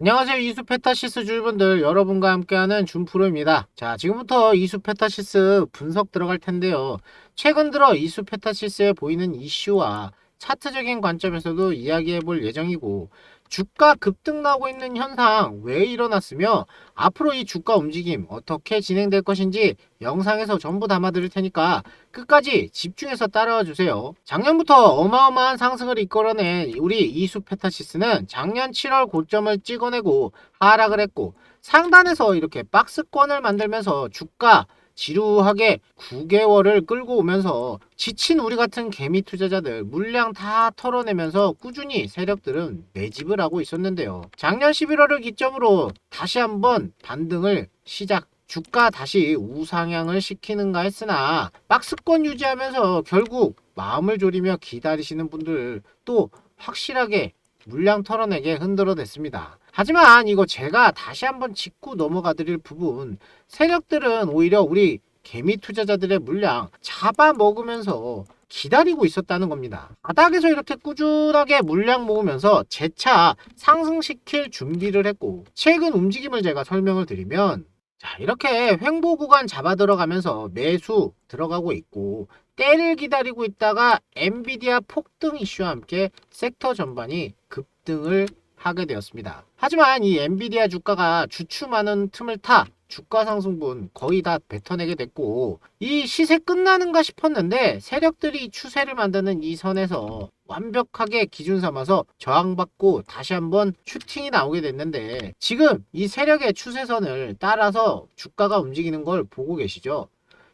안녕하세요. 이수페타시스 주주분들 여러분과 함께하는 준프로입니다. 자 지금부터 이수페타시스 분석 들어갈 텐데요. 최근 들어 이수페타시스에 보이는 이슈와 차트적인 관점에서도 이야기해 볼 예정이고 주가 급등 나오고 있는 현상 왜 일어났으며 앞으로 이 주가 움직임 어떻게 진행될 것인지 영상에서 전부 담아 드릴 테니까 끝까지 집중해서 따라와 주세요. 작년부터 어마어마한 상승을 이끌어낸 우리 이수페타시스는 작년 7월 고점을 찍어내고 하락을 했고 상단에서 이렇게 박스권을 만들면서 주가 지루하게 9개월을 끌고 오면서 지친 우리 같은 개미 투자자들 물량 다 털어내면서 꾸준히 세력들은 매집을 하고 있었는데요. 작년 11월을 기점으로 다시 한번 반등을 시작 주가 다시 우상향을 시키는가 했으나 박스권 유지하면서 결국 마음을 졸이며 기다리시는 분들 또 확실하게 물량 털어내게 흔들어 댔습니다. 하지만 이거 제가 다시 한번 짚고 넘어가 드릴 부분 세력들은 오히려 우리 개미 투자자들의 물량 잡아먹으면서 기다리고 있었다는 겁니다. 바닥에서 이렇게 꾸준하게 물량 모으면서 재차 상승시킬 준비를 했고 최근 움직임을 제가 설명을 드리면 자, 이렇게 횡보 구간 잡아 들어가면서 매수 들어가고 있고 때를 기다리고 있다가 엔비디아 폭등 이슈와 함께 섹터 전반이 급등을 하게 되었습니다. 하지만 이 엔비디아 주가가 주춤하는 틈을 타 주가 상승분 거의 다 뱉어내게 됐고 이 시세 끝나는가 싶었는데 세력들이 추세를 만드는 이 선에서 완벽하게 기준 삼아서 저항받고 다시 한번 슈팅이 나오게 됐는데 지금 이 세력의 추세선을 따라서 주가가 움직이는 걸 보고 계시죠?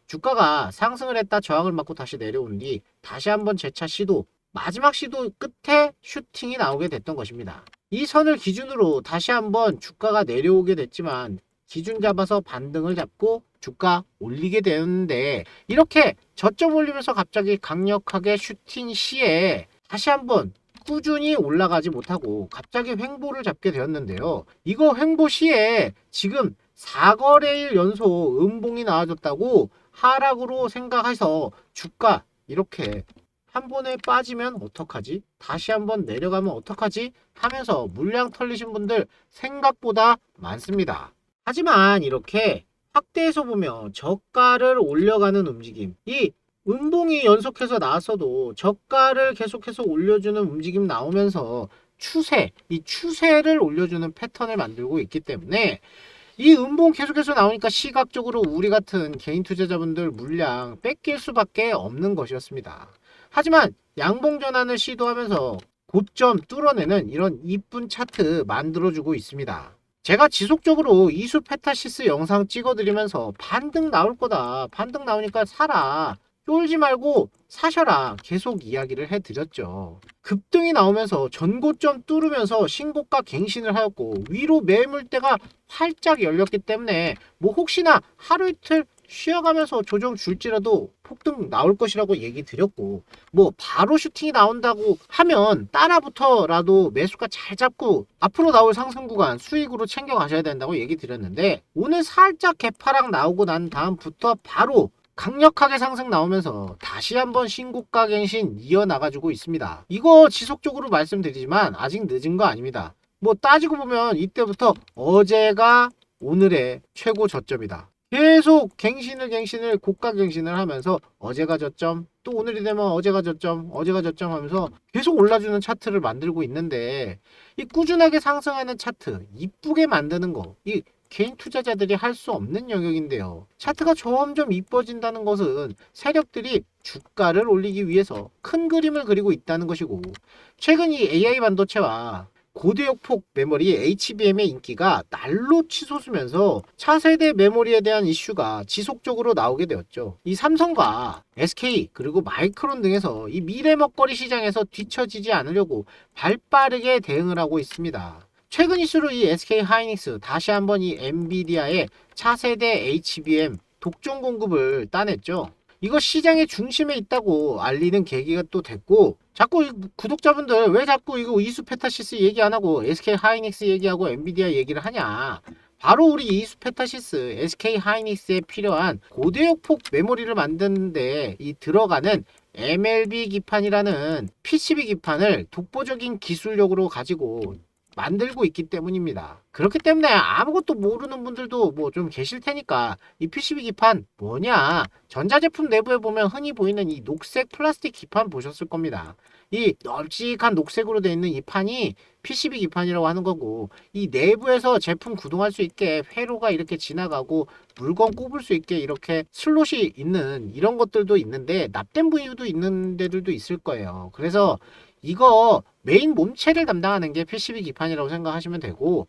주가가 상승을 했다 저항을 맞고 다시 내려온 뒤 다시 한번 재차 시도 마지막 시도 끝에 슈팅이 나오게 됐던 것입니다. 이 선을 기준으로 다시 한번 주가가 내려오게 됐지만 기준 잡아서 반등을 잡고 주가 올리게 되었는데 이렇게 저점 올리면서 갑자기 강력하게 슈팅 시에 다시 한번 꾸준히 올라가지 못하고 갑자기 횡보를 잡게 되었는데요. 이거 횡보 시에 지금 4거래일 연속 음봉이 나와줬다고 하락으로 생각해서 주가 이렇게 한 번에 빠지면 어떡하지? 다시 한번 내려가면 어떡하지? 하면서 물량 털리신 분들 생각보다 많습니다. 하지만 이렇게 확대해서 보면 저가를 올려가는 움직임, 이 음봉이 연속해서 나왔어도 저가를 계속해서 올려주는 움직임 나오면서 추세, 이 추세를 올려주는 패턴을 만들고 있기 때문에 이 음봉 계속해서 나오니까 시각적으로 우리 같은 개인 투자자분들 물량 뺏길 수밖에 없는 것이었습니다. 하지만 양봉 전환을 시도하면서 고점 뚫어내는 이런 이쁜 차트 만들어주고 있습니다. 제가 지속적으로 이수 페타시스 영상 찍어드리면서 반등 나올 거다. 반등 나오니까 사라. 쫄지 말고 사셔라. 계속 이야기를 해드렸죠. 급등이 나오면서 전고점 뚫으면서 신고가 갱신을 하였고 위로 매물대가 활짝 열렸기 때문에 뭐 혹시나 하루 이틀 쉬어가면서 조정 줄지라도 폭등 나올 것이라고 얘기 드렸고 뭐 바로 슈팅이 나온다고 하면 따라붙어라도 매수가 잘 잡고 앞으로 나올 상승 구간 수익으로 챙겨 가셔야 된다고 얘기 드렸는데 오늘 살짝 개파락 나오고 난 다음부터 바로 강력하게 상승 나오면서 다시 한번 신고가 갱신 이어나가지고 있습니다. 이거 지속적으로 말씀드리지만 아직 늦은 거 아닙니다. 뭐 따지고 보면 이때부터 어제가 오늘의 최고 저점이다. 계속 갱신을 갱신을 고가 갱신을 하면서 어제가 저점 또 오늘이 되면 어제가 저점 어제가 저점 하면서 계속 올라주는 차트를 만들고 있는데 이 꾸준하게 상승하는 차트 이쁘게 만드는 거이 개인 투자자들이 할 수 없는 영역인데요. 차트가 점점 이뻐진다는 것은 세력들이 주가를 올리기 위해서 큰 그림을 그리고 있다는 것이고 최근 이 AI 반도체와 고대역폭 메모리 HBM의 인기가 날로 치솟으면서 차세대 메모리에 대한 이슈가 지속적으로 나오게 되었죠. 이 삼성과 SK 그리고 마이크론 등에서 이 미래 먹거리 시장에서 뒤처지지 않으려고 발빠르게 대응을 하고 있습니다. 최근 이슈로 이 SK 하이닉스 다시 한번 이 엔비디아의 차세대 HBM 독점 공급을 따냈죠. 이거 시장의 중심에 있다고 알리는 계기가 또 됐고 자꾸 이 구독자분들 왜 자꾸 이거 이수페타시스 얘기 안 하고 SK 하이닉스 얘기하고 엔비디아 얘기를 하냐? 바로 우리 이수페타시스 SK 하이닉스에 필요한 고대역폭 메모리를 만드는데 이 들어가는 MLB 기판이라는 PCB 기판을 독보적인 기술력으로 가지고 만들고 있기 때문입니다. 그렇기 때문에 아무것도 모르는 분들도 뭐 좀 계실 테니까 이 PCB 기판 뭐냐? 전자제품 내부에 보면 흔히 보이는 이 녹색 플라스틱 기판 보셨을 겁니다. 이 널찍한 녹색으로 되어 있는 이 판이 PCB 기판이라고 하는 거고 이 내부에서 제품 구동할 수 있게 회로가 이렇게 지나가고 물건 꼽을 수 있게 이렇게 슬롯이 있는 이런 것들도 있는데 납땜 부위도 있는 데들도 있을 거예요. 그래서 이거 메인 몸체를 담당하는 게 PCB 기판이라고 생각하시면 되고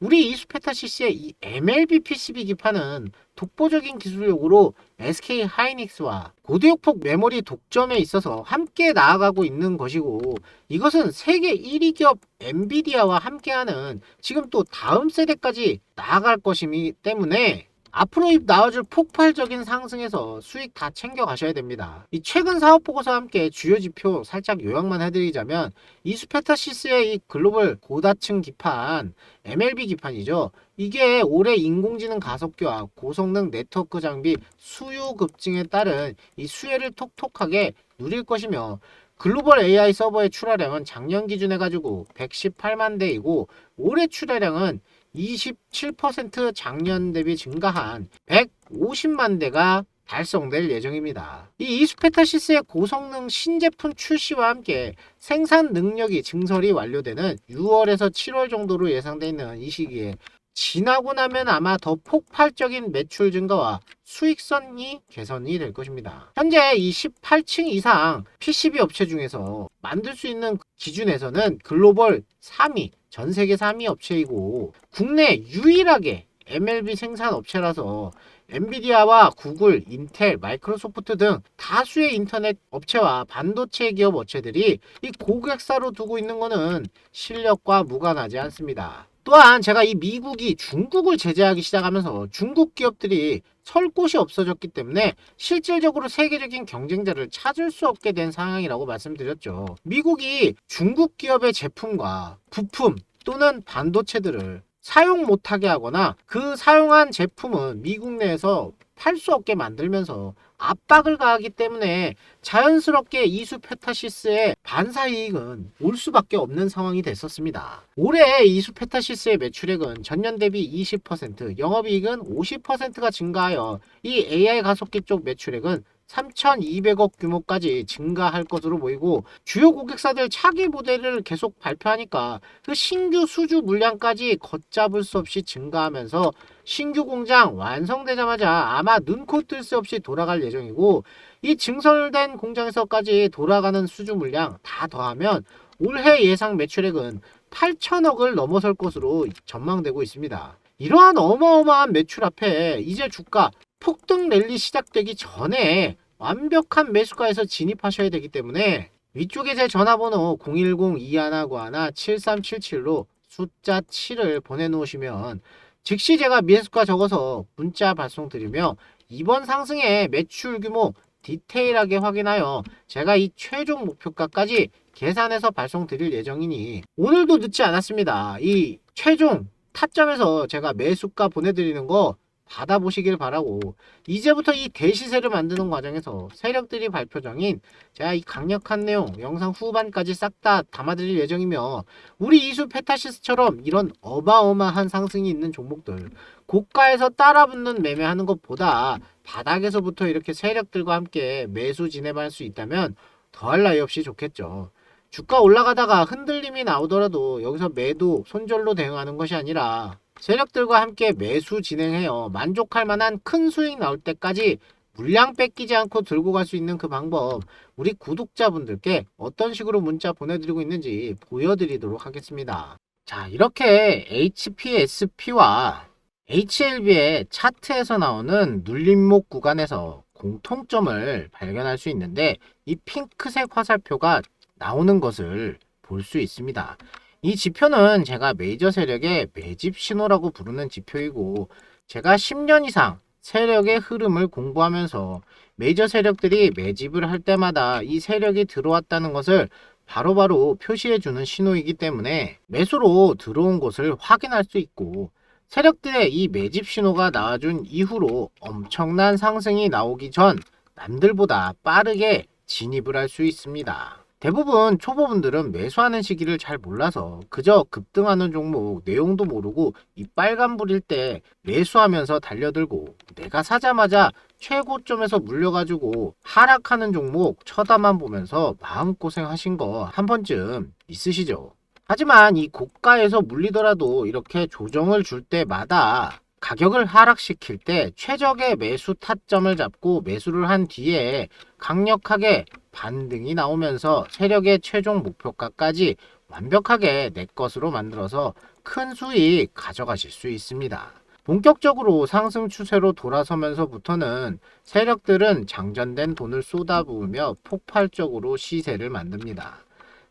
우리 이수페타시스의 이 MLB PCB 기판은 독보적인 기술력으로 SK 하이닉스와 고대역폭 메모리 독점에 있어서 함께 나아가고 있는 것이고 이것은 세계 1위 기업 엔비디아와 함께하는 지금 또 다음 세대까지 나아갈 것이기 때문에 앞으로 나와줄 폭발적인 상승에서 수익 다 챙겨 가셔야 됩니다. 이 최근 사업 보고서와 함께 주요 지표 살짝 요약만 해드리자면 이수페타시스의 이 글로벌 고다층 기판 MLB 기판이죠. 이게 올해 인공지능 가속기와 고성능 네트워크 장비 수요 급증에 따른 이 수혜를 톡톡하게 누릴 것이며 글로벌 AI 서버의 출하량은 작년 기준 해 가지고 118만 대이고 올해 출하량은 27% 작년 대비 증가한 150만 대가 달성될 예정입니다. 이 이수페타시스의 고성능 신제품 출시와 함께 생산 능력이 증설이 완료되는 6월에서 7월 정도로 예상되어 있는 이 시기에 지나고 나면 아마 더 폭발적인 매출 증가와 수익성이 개선이 될 것입니다. 현재 이 18층 이상 PCB 업체 중에서 만들 수 있는 기준에서는 글로벌 3위, 전 세계 3위 업체이고 국내 유일하게 MLB 생산 업체라서 엔비디아와 구글, 인텔, 마이크로소프트 등 다수의 인터넷 업체와 반도체 기업 업체들이 이 고객사로 두고 있는 것은 실력과 무관하지 않습니다. 또한 제가 이 미국이 중국을 제재하기 시작하면서 중국 기업들이 설 곳이 없어졌기 때문에 실질적으로 세계적인 경쟁자를 찾을 수 없게 된 상황이라고 말씀드렸죠. 미국이 중국 기업의 제품과 부품 또는 반도체들을 사용 못하게 하거나 그 사용한 제품은 미국 내에서 팔 수 없게 만들면서 압박을 가하기 때문에 자연스럽게 이수페타시스의 반사이익은 올 수밖에 없는 상황이 됐었습니다. 올해 이수페타시스의 매출액은 전년 대비 20%, 영업이익은 50%가 증가하여 이 AI 가속기 쪽 매출액은 3,200억 규모까지 증가할 것으로 보이고 주요 고객사들 차기 모델을 계속 발표하니까 그 신규 수주 물량까지 걷잡을 수 없이 증가하면서 신규 공장 완성되자마자 아마 눈코 뜰 새 없이 돌아갈 예정이고 이 증설된 공장에서까지 돌아가는 수주 물량 다 더하면 올해 예상 매출액은 8천억을 넘어설 것으로 전망되고 있습니다. 이러한 어마어마한 매출 앞에 이제 주가 폭등 랠리 시작되기 전에 완벽한 매수가에서 진입하셔야 되기 때문에 위쪽에 제 전화번호 010-2191-7377로 숫자 7을 보내놓으시면 즉시 제가 매수가 적어서 문자 발송 드리며 이번 상승의 매출 규모 디테일하게 확인하여 제가 이 최종 목표가까지 계산해서 발송 드릴 예정이니 오늘도 늦지 않았습니다. 이 최종 타점에서 제가 매수가 보내드리는 거 받아보시길 바라고 이제부터 이 대시세를 만드는 과정에서 세력들이 발표 중인 제가 이 강력한 내용 영상 후반까지 싹 다 담아드릴 예정이며 우리 이수 페타시스처럼 이런 어마어마한 상승이 있는 종목들 고가에서 따라붙는 매매하는 것보다 바닥에서부터 이렇게 세력들과 함께 매수 진입할 수 있다면 더할 나위 없이 좋겠죠. 주가 올라가다가 흔들림이 나오더라도 여기서 매도 손절로 대응하는 것이 아니라 세력들과 함께 매수 진행해요. 만족할 만한 큰 수익 나올 때까지 물량 뺏기지 않고 들고 갈 수 있는 그 방법 우리 구독자분들께 어떤 식으로 문자 보내드리고 있는지 보여드리도록 하겠습니다. 자 이렇게 HPSP와 HLB의 차트에서 나오는 눌림목 구간에서 공통점을 발견할 수 있는데 이 핑크색 화살표가 나오는 것을 볼 수 있습니다. 이 지표는 제가 메이저 세력의 매집 신호라고 부르는 지표이고 제가 10년 이상 세력의 흐름을 공부하면서 메이저 세력들이 매집을 할 때마다 이 세력이 들어왔다는 것을 바로바로 표시해주는 신호이기 때문에 매수로 들어온 것을 확인할 수 있고 세력들의 이 매집 신호가 나와준 이후로 엄청난 상승이 나오기 전 남들보다 빠르게 진입을 할 수 있습니다. 대부분 초보분들은 매수하는 시기를 잘 몰라서 그저 급등하는 종목 내용도 모르고 이 빨간불일 때 매수하면서 달려들고 내가 사자마자 최고점에서 물려가지고 하락하는 종목 쳐다만 보면서 마음고생 하신 거 한 번쯤 있으시죠? 하지만 이 고가에서 물리더라도 이렇게 조정을 줄 때마다 가격을 하락시킬 때 최적의 매수 타점을 잡고 매수를 한 뒤에 강력하게 반등이 나오면서 세력의 최종 목표가까지 완벽하게 내 것으로 만들어서 큰 수익 가져가실 수 있습니다. 본격적으로 상승 추세로 돌아서면서부터는 세력들은 장전된 돈을 쏟아부으며 폭발적으로 시세를 만듭니다.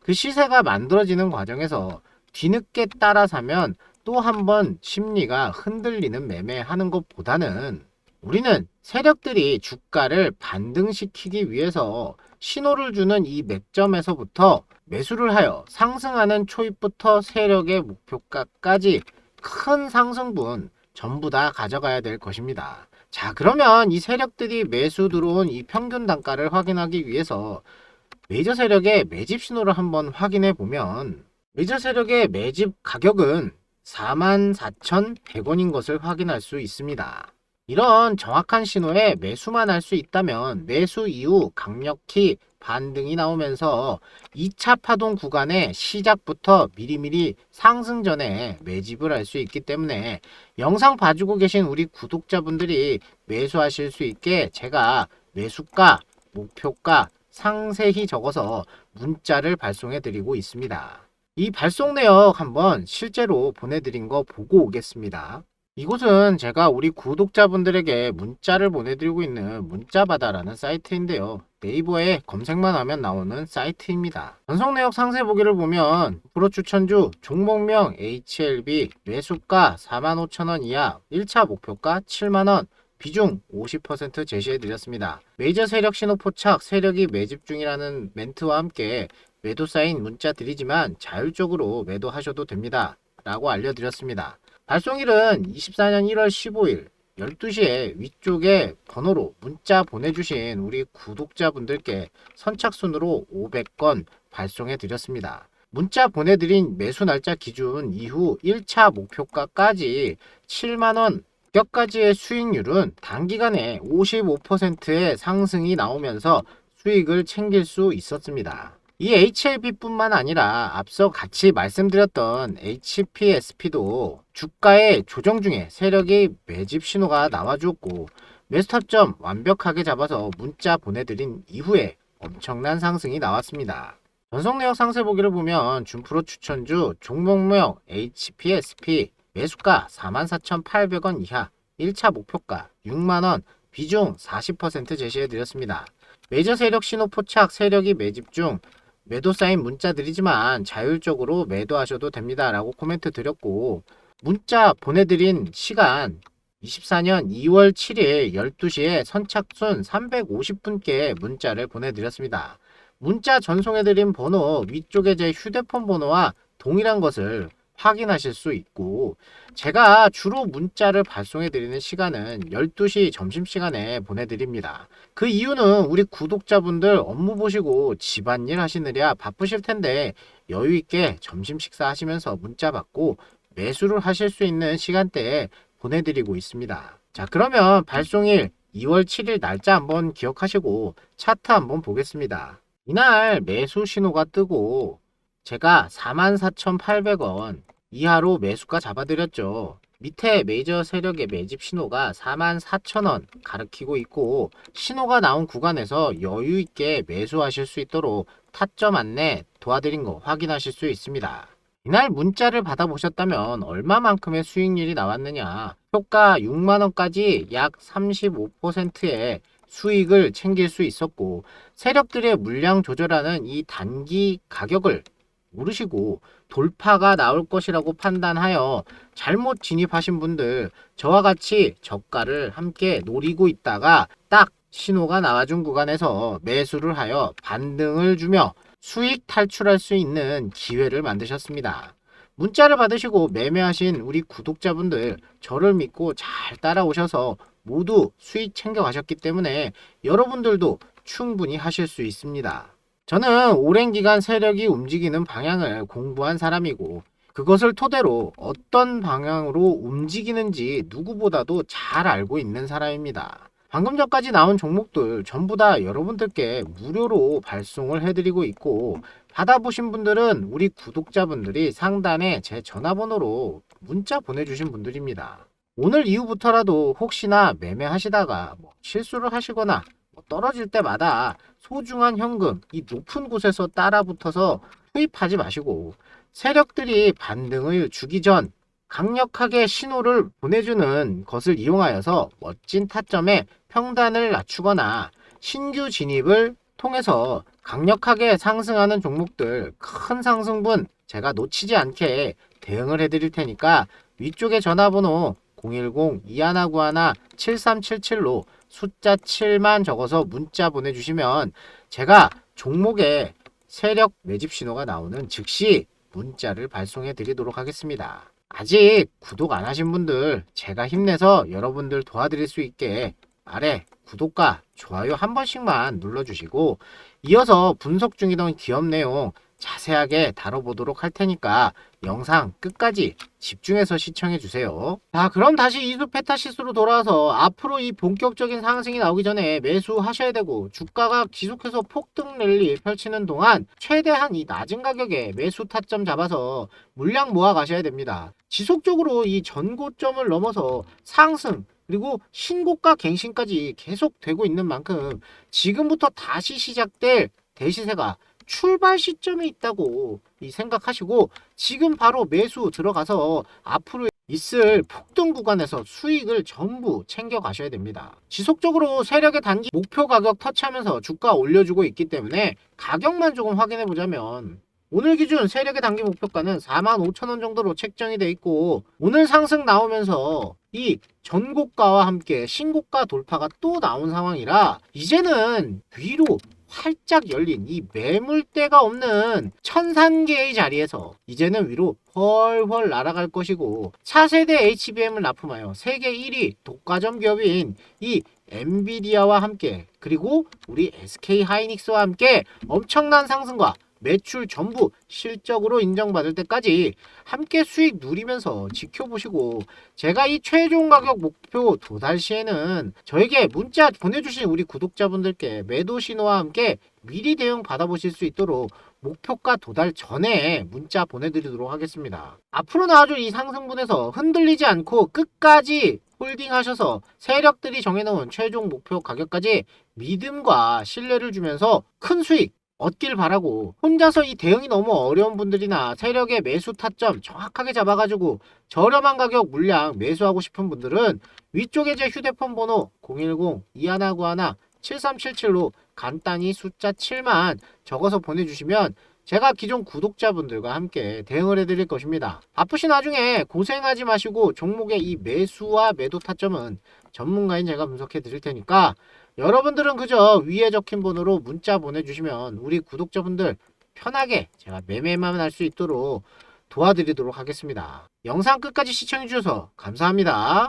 그 시세가 만들어지는 과정에서 뒤늦게 따라 사면 또 한 번 심리가 흔들리는 매매하는 것보다는 우리는 세력들이 주가를 반등시키기 위해서 신호를 주는 이 맥점에서부터 매수를 하여 상승하는 초입부터 세력의 목표가까지 큰 상승분 전부 다 가져가야 될 것입니다. 자, 그러면 이 세력들이 매수 들어온 이 평균 단가를 확인하기 위해서 메이저 세력의 매집 신호를 한번 확인해 보면 메이저 세력의 매집 가격은 44,100원인 것을 확인할 수 있습니다. 이런 정확한 신호에 매수만 할 수 있다면 매수 이후 강력히 반등이 나오면서 2차 파동 구간의 시작부터 미리미리 상승 전에 매집을 할 수 있기 때문에 영상 봐주고 계신 우리 구독자분들이 매수하실 수 있게 제가 매수가, 목표가 상세히 적어서 문자를 발송해 드리고 있습니다. 이 발송 내역 한번 실제로 보내드린 거 보고 오겠습니다. 이곳은 제가 우리 구독자분들에게 문자를 보내드리고 있는 문자바다라는 사이트인데요. 네이버에 검색만 하면 나오는 사이트입니다. 전송 내역 상세 보기를 보면 프로 추천주 종목명 HLB 매수가 45,000원 이하 1차 목표가 7만원 비중 50% 제시해 드렸습니다. 메이저 세력 신호 포착 세력이 매집 중이라는 멘트와 함께 매도 사인 문자 드리지만 자율적으로 매도하셔도 됩니다. 라고 알려드렸습니다. 발송일은 24년 1월 15일 12시에 위쪽에 번호로 문자 보내주신 우리 구독자분들께 선착순으로 500건 발송해 드렸습니다. 문자 보내드린 매수 날짜 기준 이후 1차 목표가까지 7만원 격까지의 수익률은 단기간에 55%의 상승이 나오면서 수익을 챙길 수 있었습니다. 이 HLB뿐만 아니라 앞서 같이 말씀드렸던 HPSP도 주가의 조정 중에 세력이 매집 신호가 나와주었고 매스탑점 완벽하게 잡아서 문자 보내드린 이후에 엄청난 상승이 나왔습니다. 전속 내역 상세 보기를 보면 준프로 추천주 종목명 HPSP 매수가 44,800원 이하 1차 목표가 6만원 비중 40% 제시해 드렸습니다. 메이저 세력 신호 포착 세력이 매집 중 매도 사인 문자 드리지만 자율적으로 매도하셔도 됩니다. 라고 코멘트 드렸고, 문자 보내드린 시간 24년 2월 7일 12시에 선착순 350분께 문자를 보내드렸습니다. 문자 전송해드린 번호 위쪽에 제 휴대폰 번호와 동일한 것을 확인하실 수 있고 제가 주로 문자를 발송해 드리는 시간은 12시 점심시간에 보내드립니다. 그 이유는 우리 구독자분들 업무 보시고 집안일 하시느랴 바쁘실 텐데 여유 있게 점심 식사 하시면서 문자 받고 매수를 하실 수 있는 시간대에 보내드리고 있습니다. 자 그러면 발송일 2월 7일 날짜 한번 기억하시고 차트 한번 보겠습니다. 이날 매수 신호가 뜨고 제가 44,800원 이하로 매수가 잡아드렸죠. 밑에 메이저 세력의 매집 신호가 44,000원 가리키고 있고 신호가 나온 구간에서 여유 있게 매수하실 수 있도록 타점 안내 도와드린 거 확인하실 수 있습니다. 이날 문자를 받아보셨다면 얼마만큼의 수익률이 나왔느냐 효과 6만원까지 약 35%의 수익을 챙길 수 있었고 세력들의 물량 조절하는 이 단기 가격을 모르시고 돌파가 나올 것이라고 판단하여 잘못 진입하신 분들 저와 같이 저가를 함께 노리고 있다가 딱 신호가 나와준 구간에서 매수를 하여 반등을 주며 수익 탈출할 수 있는 기회를 만드셨습니다. 문자를 받으시고 매매하신 우리 구독자분들 저를 믿고 잘 따라오셔서 모두 수익 챙겨 가셨기 때문에 여러분들도 충분히 하실 수 있습니다. 저는 오랜 기간 세력이 움직이는 방향을 공부한 사람이고 그것을 토대로 어떤 방향으로 움직이는지 누구보다도 잘 알고 있는 사람입니다. 방금 전까지 나온 종목들 전부 다 여러분들께 무료로 발송을 해드리고 있고 받아보신 분들은 우리 구독자분들이 상단에 제 전화번호로 문자 보내주신 분들입니다. 오늘 이후부터라도 혹시나 매매하시다가 뭐 실수를 하시거나 뭐 떨어질 때마다 소중한 현금 이 높은 곳에서 따라붙어서 투입하지 마시고 세력들이 반등을 주기 전 강력하게 신호를 보내주는 것을 이용하여서 멋진 타점에 평단을 낮추거나 신규 진입을 통해서 강력하게 상승하는 종목들 큰 상승분 제가 놓치지 않게 대응을 해드릴 테니까 위쪽에 전화번호 010-2191-7377로 숫자 7만 적어서 문자 보내주시면 제가 종목에 세력 매집 신호가 나오는 즉시 문자를 발송해 드리도록 하겠습니다. 아직 구독 안 하신 분들 제가 힘내서 여러분들 도와드릴 수 있게 아래 구독과 좋아요 한 번씩만 눌러주시고 이어서 분석 중이던 기업 내용 자세하게 다뤄보도록 할 테니까 영상 끝까지 집중해서 시청해 주세요. 자, 그럼 다시 이수 페타시스로 돌아와서 앞으로 이 본격적인 상승이 나오기 전에 매수하셔야 되고 주가가 지속해서 폭등 랠리 펼치는 동안 최대한 이 낮은 가격에 매수 타점 잡아서 물량 모아 가셔야 됩니다. 지속적으로 이 전고점을 넘어서 상승 그리고 신고가 갱신까지 계속 되고 있는 만큼 지금부터 다시 시작될 대시세가 출발 시점이 있다고 이 생각하시고 지금 바로 매수 들어가서 앞으로 있을 폭등 구간에서 수익을 전부 챙겨 가셔야 됩니다. 지속적으로 세력의 단기 목표 가격 터치하면서 주가 올려주고 있기 때문에 가격만 조금 확인해 보자면 오늘 기준 세력의 단기 목표가는 45,000원 정도로 책정이 돼 있고 오늘 상승 나오면서 이 전고가와 함께 신고가 돌파가 또 나온 상황이라 이제는 위로 활짝 열린 이 매물대가 없는 천산계의 자리에서 이제는 위로 훨훨 날아갈 것이고 차세대 HBM을 납품하여 세계 1위 독과점 기업인 이 엔비디아와 함께 그리고 우리 SK 하이닉스와 함께 엄청난 상승과 매출 전부 실적으로 인정받을 때까지 함께 수익 누리면서 지켜보시고 제가 이 최종 가격 목표 도달 시에는 저에게 문자 보내주신 우리 구독자분들께 매도 신호와 함께 미리 대응 받아보실 수 있도록 목표가 도달 전에 문자 보내드리도록 하겠습니다. 앞으로 나와줄 이 상승분에서 흔들리지 않고 끝까지 홀딩 하셔서 세력들이 정해놓은 최종 목표 가격까지 믿음과 신뢰를 주면서 큰 수익 얻길 바라고 혼자서 이 대응이 너무 어려운 분들이나 세력의 매수 타점 정확하게 잡아가지고 저렴한 가격 물량 매수하고 싶은 분들은 위쪽에 제 휴대폰 번호 010-2191-7377로 간단히 숫자 7만 적어서 보내주시면 제가 기존 구독자분들과 함께 대응을 해드릴 것입니다. 바쁘신 와중에 고생하지 마시고 종목의 이 매수와 매도 타점은 전문가인 제가 분석해 드릴 테니까 여러분들은 그저 위에 적힌 번호로 문자 보내주시면 우리 구독자분들 편하게 제가 매매만 할 수 있도록 도와드리도록 하겠습니다. 영상 끝까지 시청해주셔서 감사합니다.